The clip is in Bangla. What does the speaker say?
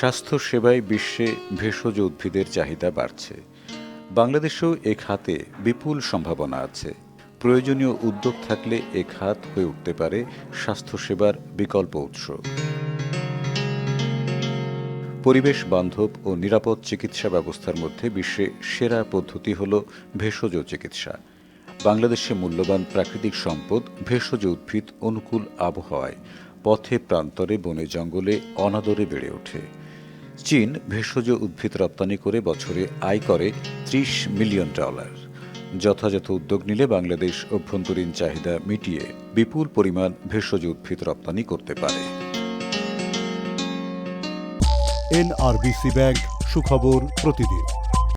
স্বাস্থ্য সেবায় বিশ্বে ভেষজ উদ্ভিদের চাহিদা বাড়ছে। বাংলাদেশেও এ খাতে বিপুল সম্ভাবনা আছে। প্রয়োজনীয় উদ্যোগ থাকলে এ খাত হয়ে উঠতে পারে স্বাস্থ্যসেবার বিকল্প উৎস। পরিবেশ বান্ধব ও নিরাপদ চিকিৎসা ব্যবস্থার মধ্যে বিশ্বে সেরা পদ্ধতি হল ভেষজ চিকিৎসা। বাংলাদেশে মূল্যবান প্রাকৃতিক সম্পদ, ভেষজ উদ্ভিদ অনুকূল আবহাওয়ায় পথে প্রান্তরে বনে জঙ্গলে অনাদরে বেড়ে ওঠে। চীন ভেষজ উদ্ভিদ রপ্তানি করে বছরে আয় করে ত্রিশ মিলিয়ন ডলার। যথাযথ উদ্যোগ নিলে বাংলাদেশ অভ্যন্তরীণ চাহিদা মিটিয়ে বিপুল পরিমাণ ভেষজ উদ্ভিদ রপ্তানি করতে পারে। এনআরবিসি ব্যাংক সুখবর প্রতিদিন।